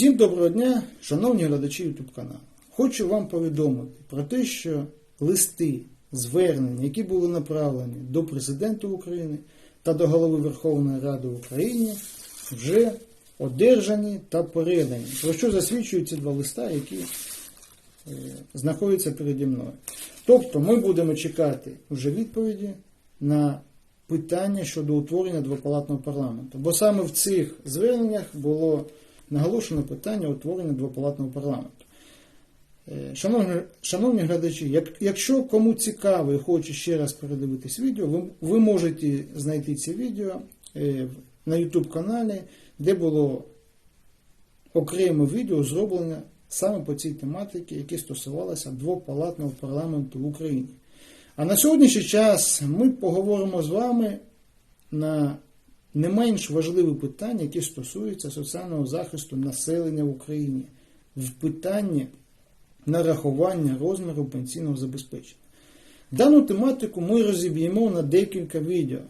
Всім доброго дня, шановні глядачі YouTube каналу. Хочу вам повідомити про те, що листи, звернення, які були направлені до Президента України та до Голови Верховної Ради України, вже одержані та передані. Про що засвідчують ці два листа, які е, знаходяться переді мною. Тобто ми будемо чекати вже відповіді на питання щодо утворення двопалатного парламенту. Бо саме в цих зверненнях було наголошено питання утворення двопалатного парламенту. Е, Шановні, шановні глядачі, як, якщо кому цікаво і хоче ще раз передивитись відео, ви, ви можете знайти це відео е, на YouTube каналі, де було окреме відео зроблене саме по цій тематиці, яке стосувалося двопалатного парламенту в Україні. А на сьогоднішній час ми поговоримо з вами на не менш важливі питання, які стосуються соціального захисту населення в Україні в питанні нарахування розміру пенсійного забезпечення. Дану тематику ми розіб'ємо на декілька відео.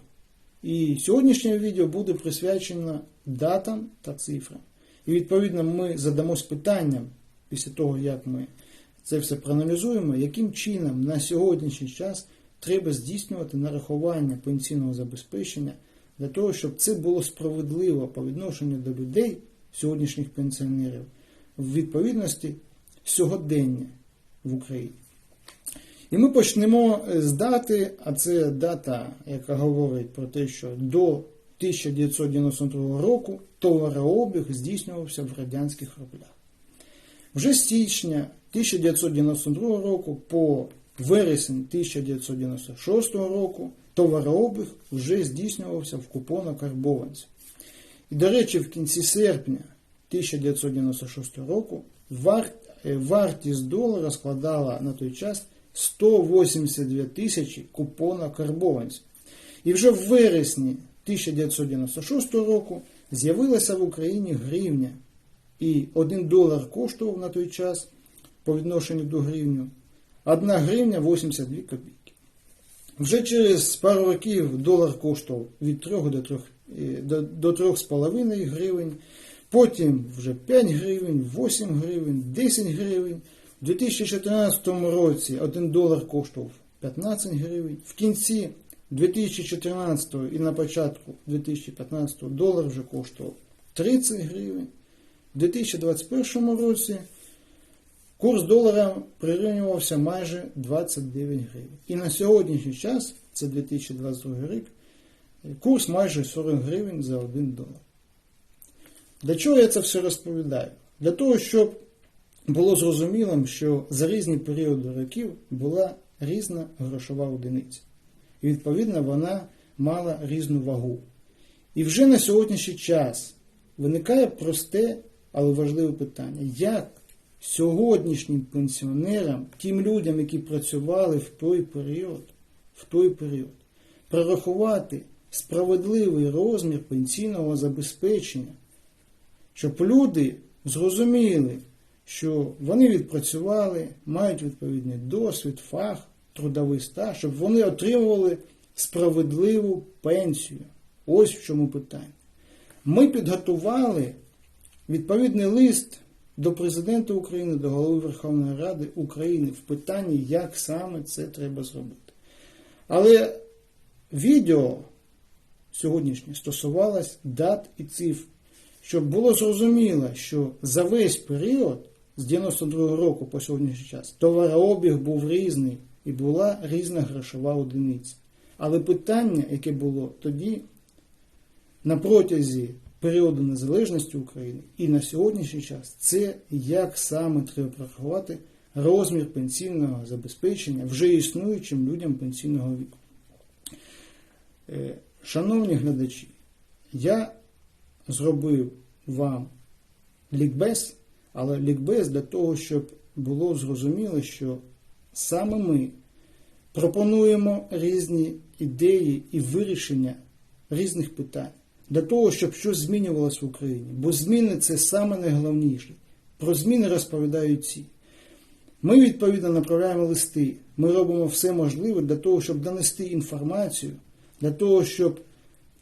І сьогоднішнє відео буде присвячено датам та цифрам. І відповідно ми задамось питанням після того, як ми це все проаналізуємо, яким чином на сьогоднішній час треба здійснювати нарахування пенсійного забезпечення для того, щоб це було справедливо по відношенню до людей, сьогоднішніх пенсіонерів, в відповідності сьогодення в Україні. І ми почнемо з дати, а це дата, яка говорить про те, що до 1992 року товарообіг здійснювався в радянських рублях. Вже з січня 1992 року по вересень 1996 року товарообіг вже здійснювався в купонно-карбованців. І, до речі, в кінці серпня 1996 року е, вартість долара складала на той час 182 тисячі купонно-карбованців. І вже в вересні 1996 року з'явилася в Україні гривня. І 1 долар коштував на той час по відношенню до гривню 1 гривня 82 копійки. Вже через пару років долар коштував від 3 до 3, е, до, до 3,5 гривень, потім вже 5 гривень, 8 гривень, 10 гривень. У 2014 році 1 долар коштував 15 гривень. В кінці 2014 і на початку 2015 долар вже коштував 30 гривень. У 2021 році курс долара прирівнювався майже 29 гривень. І на сьогоднішній час, це 2022 рік, курс майже 40 гривень за 1 долар. Для чого я це все розповідаю? Для того, щоб було зрозумілим, що за різні періоди років була різна грошова одиниця. І відповідно вона мала різну вагу. І вже на сьогоднішній час виникає просте, але важливе питання: як сьогоднішнім пенсіонерам, тим людям, які працювали в той період, в той період, прорахувати справедливий розмір пенсійного забезпечення, щоб люди зрозуміли, що вони відпрацювали, мають відповідний досвід, фах, трудовий стаж, щоб вони отримували справедливу пенсію. Ось в чому питання. Ми підготували відповідний лист до Президента України, до Голови Верховної Ради України в питанні, як саме це треба зробити. Але відео сьогоднішнє стосувалось дат і цифр, щоб було зрозуміло, що за весь період з 92 року по сьогоднішній час товарообіг був різний і була різна грошова одиниця. Але питання, яке було тоді, на протязі періоду незалежності України і на сьогоднішній час, це як саме треба прорахувати розмір пенсійного забезпечення вже існуючим людям пенсійного віку. Е, Шановні глядачі, я зробив вам лікбез, але лікбез для того, щоб було зрозуміло, що саме ми пропонуємо різні ідеї і вирішення різних питань для того, щоб щось змінювалося в Україні. Бо зміни це саме найголовніше. Про зміни розповідають ці. Ми відповідно направляємо листи. Ми робимо все можливе для того, щоб донести інформацію, для того, щоб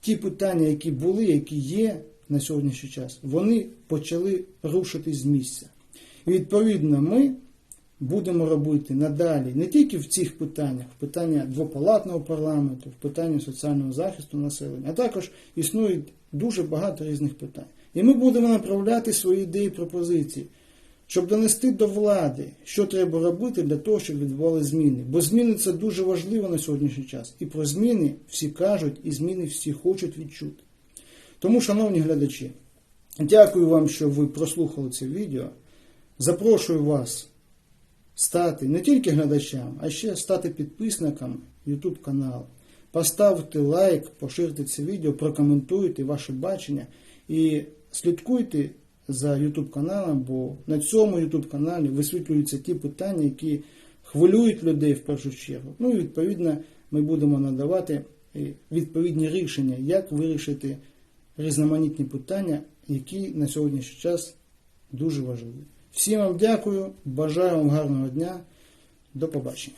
ті питання, які були, які є, на сьогоднішній час, вони почали рушити з місця. І відповідно ми будемо робити надалі не тільки в цих питаннях, в питання двопалатного парламенту, в питанні соціального захисту населення, а також існує дуже багато різних питань. І ми будемо направляти свої ідеї пропозиції, щоб донести до влади, що треба робити для того, щоб відбували зміни. Бо зміни це дуже важливо на сьогоднішній час. І про зміни всі кажуть, і зміни всі хочуть відчути. Тому, шановні глядачі, дякую вам, що ви прослухали це відео. Запрошую вас стати не тільки глядачам, а ще стати підписником YouTube каналу. Поставте лайк, поширте це відео, прокоментуйте ваше бачення і слідкуйте за YouTube каналом, бо на цьому YouTube каналі висвітлюються ті питання, які хвилюють людей в першу чергу. Ну і відповідно ми будемо надавати е, відповідні рішення, як вирішити різноманітні питання, які на сьогоднішній час дуже важливі. Всім вам дякую, бажаю вам гарного дня. До побачення.